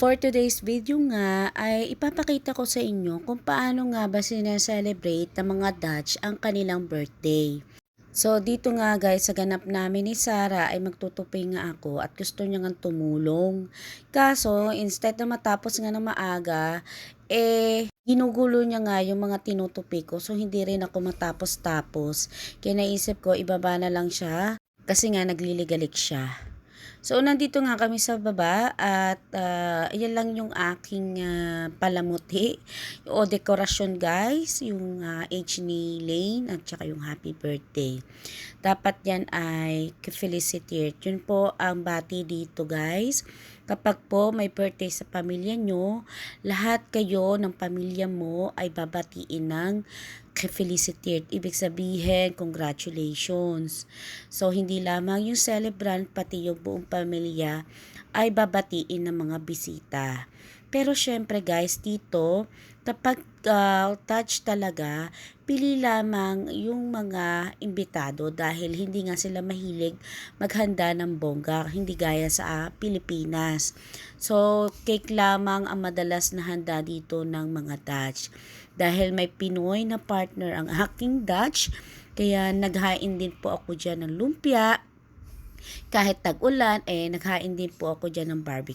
For today's video nga ay ipapakita ko sa inyo kung paano nga ba sinaselebrate ng mga Dutch ang kanilang birthday. So dito nga guys sa ganap namin ni Sarah ay magtutupi nga ako at gusto niya nga tumulong. Kaso instead na matapos nga ng maaga eh ginugulo niya nga yung mga tinutupi ko so hindi rin ako matapos-tapos. Kaya naisip ko ibaba na lang siya kasi nga nagliligalik siya. So, nandito nga kami sa baba at uh, yan lang yung aking uh, palamuti o dekorasyon guys, yung uh, H ni Lane at saka yung happy birthday. Dapat yan ay felicity. Yun po ang bati dito guys. Kapag po may birthday sa pamilya nyo, lahat kayo ng pamilya mo ay babatiin ng felicitate. Ibig sabihin, congratulations. So, hindi lamang yung celebrant, pati yung buong pamilya ay babatiin ng mga bisita. Pero syempre guys, dito, kapag uh, touch talaga, pili lamang yung mga imbitado dahil hindi nga sila mahilig maghanda ng bongga, hindi gaya sa uh, Pilipinas. So, cake lamang ang madalas na handa dito ng mga Dutch. Dahil may Pinoy na partner ang aking Dutch, kaya naghain din po ako dyan ng lumpia. Kahit tag-ulan, eh, naghain din po ako dyan ng barbecue.